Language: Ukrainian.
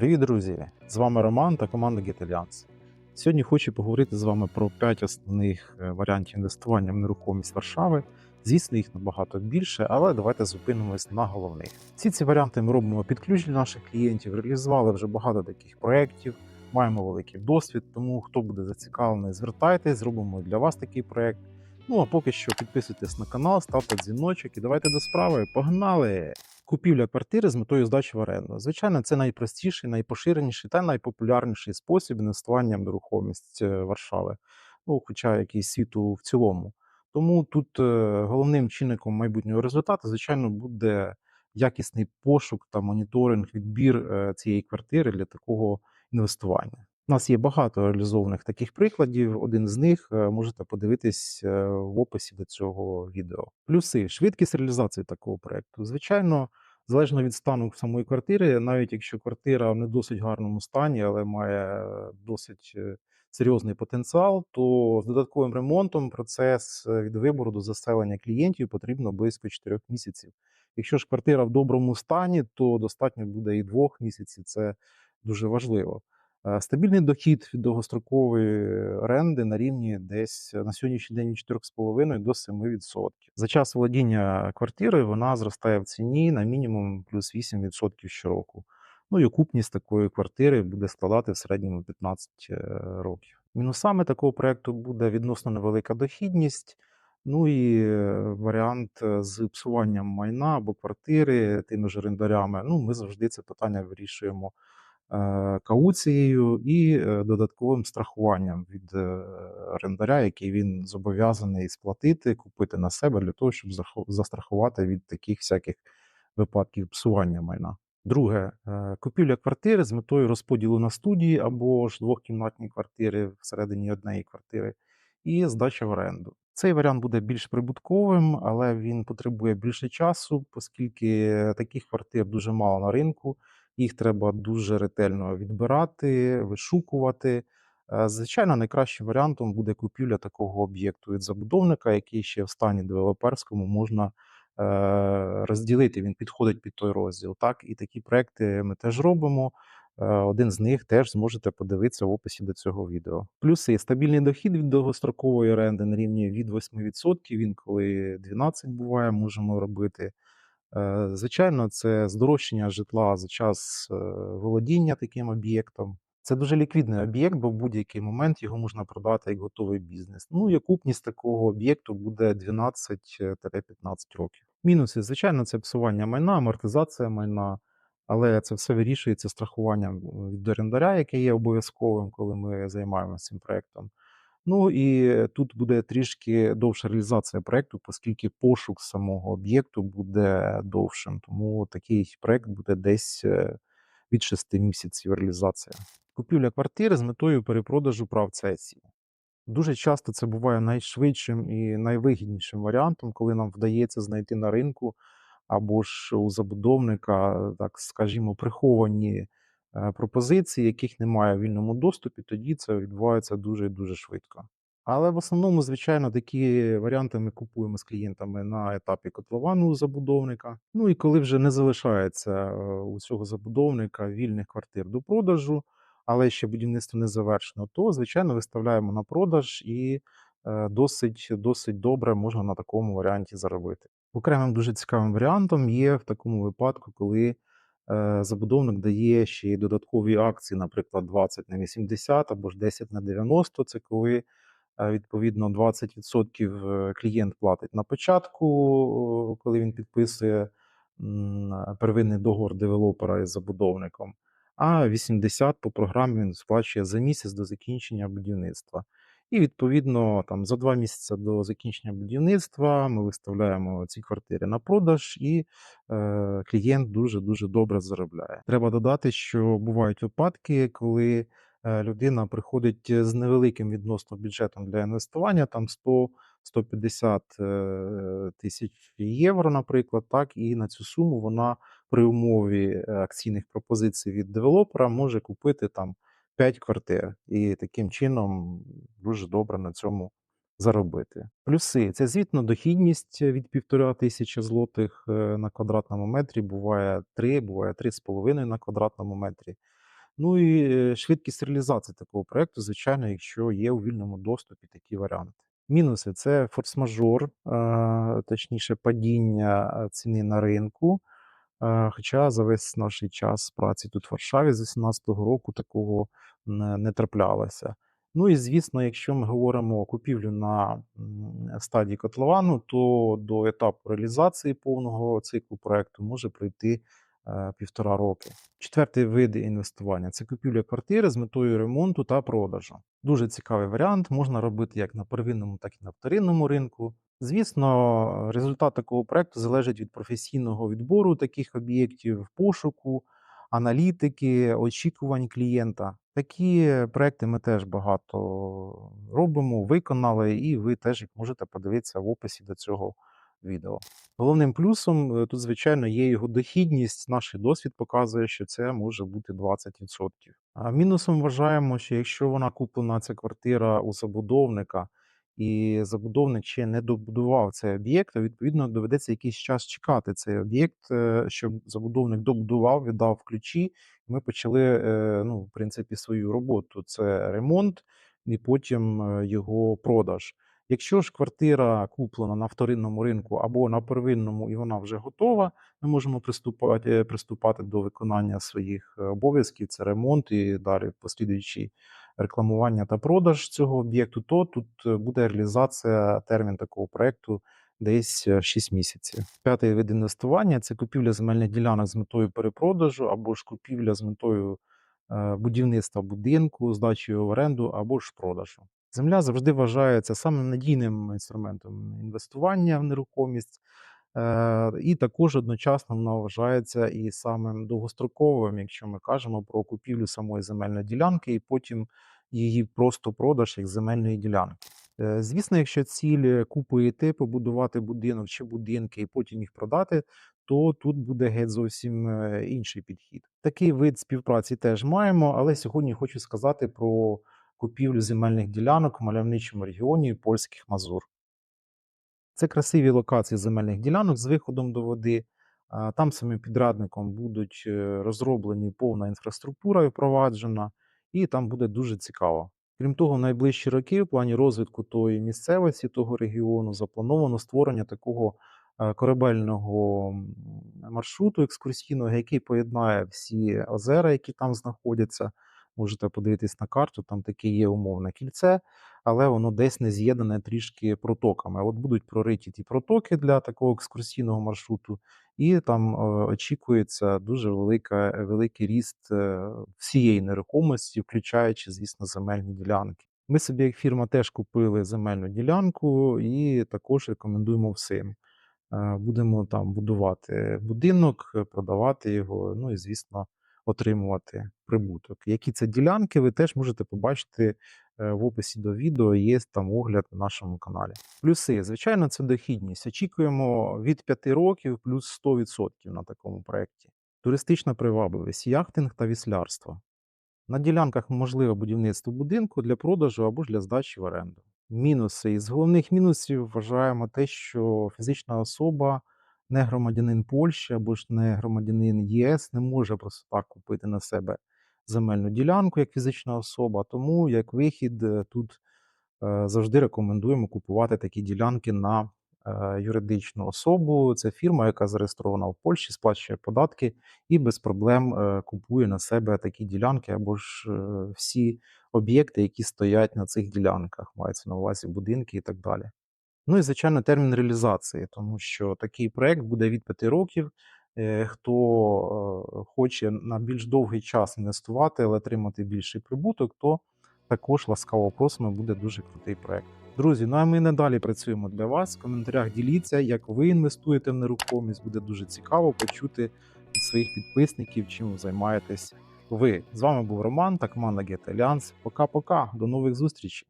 Привіт, друзі! З вами Роман та команда GetAlliance. Сьогодні хочу поговорити з вами про 5 основних е, варіантів інвестування в нерухомість Варшави. Звісно, їх набагато більше, але давайте зупинимось на головних. Всі ці варіанти ми робимо під ключ для наших клієнтів, реалізували вже багато таких проєктів, маємо великий досвід, тому хто буде зацікавлений, звертайтесь, зробимо для вас такий проєкт. Ну а поки що підписуйтесь на канал, ставте дзвіночок і давайте до справи. Погнали! Купівля квартири з метою здачі в оренду. Звичайно, це найпростіший, найпоширеніший та найпопулярніший спосіб інвестування в нерухомість е, Варшави, ну, хоча якийсь світу в цілому. Тому тут е, головним чинником майбутнього результату, звичайно, буде якісний пошук та моніторинг, відбір е, цієї квартири для такого інвестування. У нас є багато реалізованих таких прикладів. Один з них е, можете подивитись е, в описі до цього відео. Плюси швидкість реалізації такого проекту. Звичайно, залежно від стану самої квартири, навіть якщо квартира в не досить гарному стані, але має досить е, серйозний потенціал, то з додатковим ремонтом процес від вибору до заселення клієнтів потрібно близько 4 місяців. Якщо ж квартира в доброму стані, то достатньо буде і двох місяців. Це дуже важливо. Е, Стабільний дохід від довгострокової оренди на рівні десь на сьогоднішній день від 4,5 до 7%. За час володіння квартирою вона зростає в ціні на мінімум плюс 8% щороку. Ну і окупність такої квартири буде складати в середньому 15 е, років. Мінусами такого проекту буде відносно невелика дохідність. Ну і е, варіант з псуванням майна або квартири тими ж орендарями. Ну, ми завжди це питання вирішуємо кауцією і е, додатковим страхуванням від е, орендаря, який він зобов'язаний сплатити, купити на себе для того, щоб застрахувати від таких всяких випадків псування майна. Друге, е, купівля квартири з метою розподілу на студії або ж двохкімнатні квартири всередині однієї квартири і здача в оренду. Цей варіант буде більш прибутковим, але він потребує більше часу, оскільки таких квартир дуже мало на ринку. Їх треба дуже ретельно відбирати, вишукувати. Е, Звичайно, найкращим варіантом буде купівля такого об'єкту від забудовника, який ще в стані девелоперському можна е, розділити. Він підходить під той розділ. Так, і такі проекти ми теж робимо. Е, Один з них теж зможете подивитися в описі до цього відео. Плюси стабільний дохід від довгострокової оренди на рівні від 8%, інколи 12% буває, можемо робити. Е, Звичайно, це здорожчання житла за час е, володіння таким об'єктом. Це дуже ліквідний об'єкт, бо в будь-який момент його можна продати як готовий бізнес. Ну і окупність такого об'єкту буде 12-15 років. Мінуси, звичайно, це псування майна, амортизація майна, але це все вирішується страхуванням від орендаря, яке є обов'язковим, коли ми займаємося цим проектом. Ну і тут буде трішки довша реалізація проекту, оскільки пошук самого об'єкту буде довшим. Тому такий проект буде десь е, від 6 місяців реалізація. Купівля квартири з метою перепродажу прав цесії. Дуже часто це буває найшвидшим і найвигіднішим варіантом, коли нам вдається знайти на ринку або ж у забудовника, так скажімо, приховані е, пропозиції, яких немає в вільному доступі, тоді це відбувається дуже дуже швидко. Але в основному, звичайно, такі варіанти ми купуємо з клієнтами на етапі котловану забудовника. Ну і коли вже не залишається е, у цього забудовника вільних квартир до продажу, але ще будівництво не завершено, то звичайно виставляємо на продаж і е, досить, досить добре можна на такому варіанті заробити. Окремим дуже цікавим варіантом є в такому випадку, коли забудовник дає ще й додаткові акції, наприклад, 20 на 80 або ж 10 на 90. Це коли е, відповідно 20% е, клієнт платить на початку, коли він підписує первинний договор девелопера із забудовником, а 80 по програмі він сплачує за місяць до закінчення будівництва. І відповідно там за два місяці до закінчення будівництва ми виставляємо ці квартири на продаж, і е, клієнт дуже дуже добре заробляє. Треба додати, що бувають випадки, коли е, людина приходить з невеликим відносно бюджетом для інвестування, там 100-150 е, тисяч євро, наприклад, так, і на цю суму вона при умові е, акційних пропозицій від девелопера може купити там 5 квартир і таким чином дуже добре на цьому заробити. Плюси це звітна дохідність від півтора тисячі злотих е, на квадратному метрі. Буває 3, буває 3,5 на квадратному метрі. Ну і е, швидкість реалізації такого проекту, звичайно, якщо є у вільному доступі такі варіанти. Мінуси це форс-мажор, е, точніше, падіння ціни на ринку. Е, Хоча за весь наш час праці тут в Варшаві з 18-го року такого не, траплялося. Ну і звісно, якщо ми говоримо купівлю на стадії котловану, то до етапу реалізації повного циклу проекту може пройти е, півтора роки. Четвертий вид інвестування це купівля квартири з метою ремонту та продажу. Дуже цікавий варіант. Можна робити як на первинному, так і на вторинному ринку. Звісно, результат такого проекту залежить від професійного відбору таких об'єктів, пошуку, аналітики, очікувань клієнта. Такі проекти ми теж багато робимо, виконали, і ви теж їх можете подивитися в описі до цього відео. Головним плюсом е, тут, звичайно, є його дохідність. Наш досвід показує, що це може бути 20%. А мінусом вважаємо, що якщо вона куплена ця квартира у забудовника, і забудовник ще не добудував цей об'єкт, відповідно доведеться якийсь час чекати цей об'єкт, е, щоб забудовник добудував, віддав ключі. Ми почали, е, ну, в принципі, свою роботу. Це ремонт і потім е, його продаж. Якщо ж квартира куплена на вторинному ринку або на первинному, і вона вже готова, ми можемо приступати, приступати до виконання своїх обов'язків. Це ремонт і далі послідуючий рекламування та продаж цього об'єкту, то тут е, буде реалізація термін такого проекту десь е, 6 місяців. П'ятий вид інвестування це купівля земельних ділянок з метою перепродажу, або ж купівля з метою е, будівництва будинку, здачі в оренду або ж продажу. Земля завжди вважається самим надійним інструментом інвестування в нерухомість. Е, І також одночасно вона вважається і самим довгостроковим, якщо ми кажемо про купівлю самої земельної ділянки, і потім її просто продаж як земельної ділянки. Е, Звісно, якщо ціль купити, побудувати будинок чи будинки і потім їх продати, то тут буде геть зовсім е, інший підхід. Такий вид співпраці теж маємо, але сьогодні хочу сказати про купівлю земельних ділянок в мальовничому регіоні польських Мазур. Це красиві локації земельних ділянок з виходом до води. Там самим підрадником будуть е, розроблені повна інфраструктура і впроваджена, і там буде дуже цікаво. Крім того, в найближчі роки в плані розвитку тої місцевості, того регіону, заплановано створення такого е, корабельного маршруту екскурсійного, який поєднає всі озера, які там знаходяться. Можете подивитись на карту, там таке є умовне кільце, але воно десь не з'єднане трішки протоками. От будуть прориті ті протоки для такого екскурсійного маршруту, і там е, очікується дуже велика, великий ріст е, всієї нерухомості, включаючи, звісно, земельні ділянки. Ми собі, як фірма, теж купили земельну ділянку і також рекомендуємо всім. Е, Будемо там будувати будинок, продавати його, ну і звісно, отримувати прибуток. Які це ділянки, ви теж можете побачити е, в описі до відео, є там огляд на нашому каналі. Плюси, звичайно, це дохідність. Очікуємо від 5 років плюс 100% на такому проєкті. Туристична привабливість, яхтинг та віслярство. На ділянках можливе будівництво будинку для продажу або ж для здачі в оренду. Мінуси із головних мінусів вважаємо те, що фізична особа, не громадянин Польщі або ж не громадянин ЄС, не може просто так купити на себе земельну ділянку як фізична особа. Тому як вихід е, тут е, завжди рекомендуємо купувати такі ділянки на е, юридичну особу. Це фірма, яка зареєстрована в Польщі, сплачує податки і без проблем купує на себе такі ділянки або ж всі об'єкти, які стоять на цих ділянках, мається на увазі будинки і так далі. Ну і звичайно, термін реалізації, тому що такий проект буде від 5 років. Е, Хто е, хоче на більш довгий час інвестувати, але отримати більший прибуток, то також ласкаво просимо, буде дуже крутий проект. Друзі, ну а ми надалі працюємо для вас. В коментарях діліться, як ви інвестуєте в нерухомість. Буде дуже цікаво почути від своїх підписників, чим ви займаєтесь ви. З вами був Роман та команда Get Alliance. Пока-пока, до нових зустрічей.